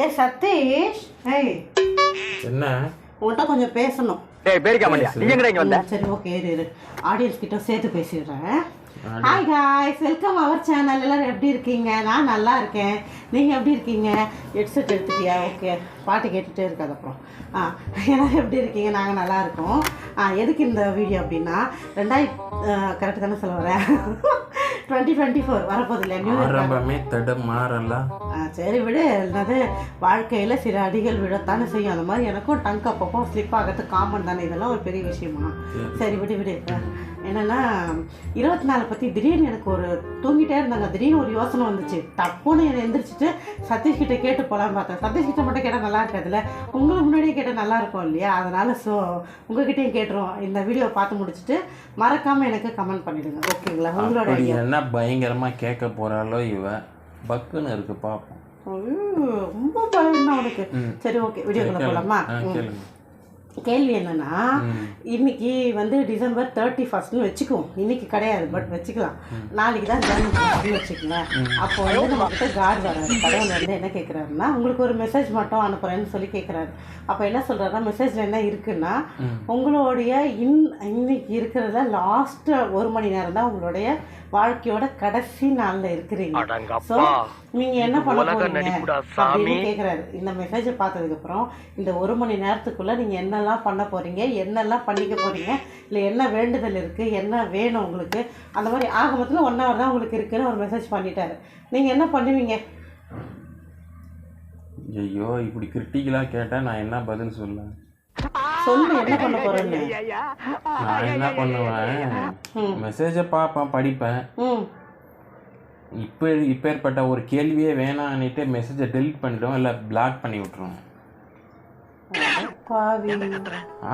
ஏ சதீஷ். ஏய். என்ன? உன்கிட்ட கொஞ்சம் பேசணும். டேய் பேரிக்கா மாட்டியா நீ எங்கடா இங்க வந்த? சரி ஓகே இரு இரு. ஆடியன்ஸ் கிட்ட சேர்த்து பேசிடுறேன். Hi guys welcome our channel எல்லாரும் எப்படி இருக்கீங்க? நான் நல்லா இருக்கேன். நீங்கள் எப்படி இருக்கீங்க? ஹெட்செட் எடுத்துட்டியா? ஓகே. பாட்டு கேட்டுகிட்டே இருக்காது அப்புறம். ஆ எல்லாரும் எப்படி இருக்கீங்க? நாங்கள் நல்லா இருக்கோம். ஆ எதுக்கு இந்த வீடியோ அப்படின்னா ரெண்டாயிரத்தி கரெக்டு தானே சொல்ல வரேன் டுவெண்ட்டி டுவெண்ட்டி ஃபோர் வரப்போகுது இல்லையா? நியூ ஆரம்பமே தடம் மாறல. சரி விடு. என்னது வாழ்க்கையில் சில அடிகள் விழத்தானே செய்யும். அந்த மாதிரி எனக்கும் டங்க் அப்பப்போ ஸ்லிப் ஆகிறது காமன் தானே. இதெல்லாம் ஒரு பெரிய விஷயமா? சரி. விடு விடு. என்னன்னா இருபத்தி நாலு பற்றி திடீர்னு எனக்கு ஒரு தூங்கிட்டே இருந்தாங்க. திடீர்னு ஒரு யோசனை வந்துச்சு. தப்புன்னு என்னை எந்திரிச்சிட்டு சதீஷ் கிட்ட கேட்டு போகலான்னு பார்த்தேன். சதீஷ் கிட்ட மட்டும் கேட்டால் நல்லா இருக்காதுல்ல? உங்களுக்கு முன்னாடியே கேட்டால் நல்லா இருக்கும் இல்லையா? அதனால ஸோ உங்ககிட்டயும் கேட்டுருவோம். இந்த வீடியோ பார்த்து முடிச்சுட்டு மறக்காமல் எனக்கு கமெண்ட் பண்ணிடுங்க. ஓகேங்களா? உங்களோட. என்ன பயங்கரமா கேட்க போறாளோ இவ பக்குன்னு இருக்கு பாப்போம் ஐயோ, ரொம்ப பயம் தான் ம். சரி ஓகே வீடியோக்குள்ள கேளு. போலாமா ஆ, ம். கேளுங்க கேள்வி என்னன்னா. இன்னைக்கு வந்து டிசம்பர் தேர்ட்டி ஃபர்ஸ்ட்னு வச்சுக்குவோம். இன்னைக்கு கிடையாது பட் வச்சுக்கலாம். நாளைக்கு தான் ஜனவரி வச்சுக்கலாம் அப்போ வந்து நம்ம கிட்ட காட் வராரு. கடவுள் வந்து என்ன கேட்குறாருன்னா உங்களுக்கு ஒரு மெசேஜ் மட்டும் அனுப்புறேன்னு சொல்லி கேட்குறாரு அப்போ என்ன சொல்றாருன்னா மெசேஜ்ல என்ன இருக்குன்னா உங்களுடைய இன் இன்னைக்கு இருக்கிறத லாஸ்ட் ஒரு மணி நேரம் தான் உங்களுடைய வாழ்க்கையோட கடைசி நாள்ல இருக்கிறீங்க. ஸோ நீங்க என்ன பண்ண போறீங்க? அப்படின்னு கேக்குறாரு. இந்த மெசேஜை பார்த்ததுக்கு அப்புறம் இந்த ஒரு மணி நேரத்துக்குள்ள நீங்க என்னெல்லாம் பண்ண போறீங்க? என்னெல்லாம் பண்ணிக்க போறீங்க? இல்ல என்ன வேண்டுதல் இருக்கு? என்ன வேணும் உங்களுக்கு? அந்த மாதிரி ஆக மொத்தத்தில் ஒன் ஹவர் தான் உங்களுக்கு இருக்குன்னு ஒரு மெசேஜ் பண்ணிட்டாரு. நீங்க என்ன பண்ணுவீங்க? ஐயோ இப்படி கிரிட்டிக்கலா கேட்டா நான் என்ன பதில் சொல்ல சொல்லு என்ன பண்ண போறேன்னு. நான் என்ன பண்ணுவேன்? மெசேஜை பார்ப்பேன் படிப்பேன். இப்போ இப்பேற்பட்ட ஒரு கேள்வியே வேணான்னுட்டு மெசேஜை டெலிட் பண்ணிடுவோம் இல்லை பிளாக் பண்ணி விட்ருவோம் பாவி.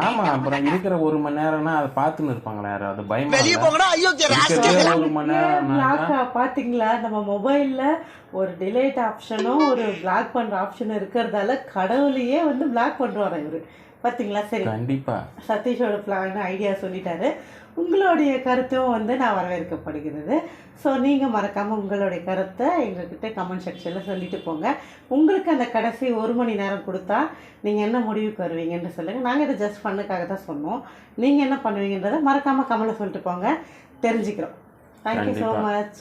ஆமா அப்புறம் இருக்கிற ஒரு மணி நேரம்னா அதை பார்த்துன்னு இருப்பாங்களா யாரும் அது பயமா இருக்கிறதே ஒரு மணி நேரம் பாத்தீங்களா? நம்ம மொபைல்ல ஒரு டிலேட் ஆப்ஷனும் ஒரு பிளாக் பண்ற ஆப்ஷனும் இருக்கிறதால கடவுளையே வந்து பிளாக் பண்றாரு இவரு. பாத்தீங்களா? சரி. கண்டிப்பா. சதீஷோட பிளான் ஐடியா சொல்லிட்டாரு. உங்களுடைய கருத்தும் வந்து நான் வரவேற்கப்படுகிறது. ஸோ நீங்கள் மறக்காமல் உங்களுடைய கருத்தை எங்ககிட்ட கமெண்ட் செக்ஷனில் சொல்லிட்டு போங்க. உங்களுக்கு அந்த கடைசி ஒரு மணி நேரம் கொடுத்தா நீங்கள் என்ன முடிவுக்கு வருவீங்கன்னு சொல்லுங்கள் நாங்கள் இதை ஜஸ்ட் பண்ணுக்காக தான் சொன்னோம். நீங்கள் என்ன பண்ணுவீங்கன்றதை மறக்காமல் கமெண்ட்டில் சொல்லிட்டு போங்க. தெரிஞ்சுக்கிறோம். Thank you so. Much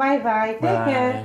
bye bye take care.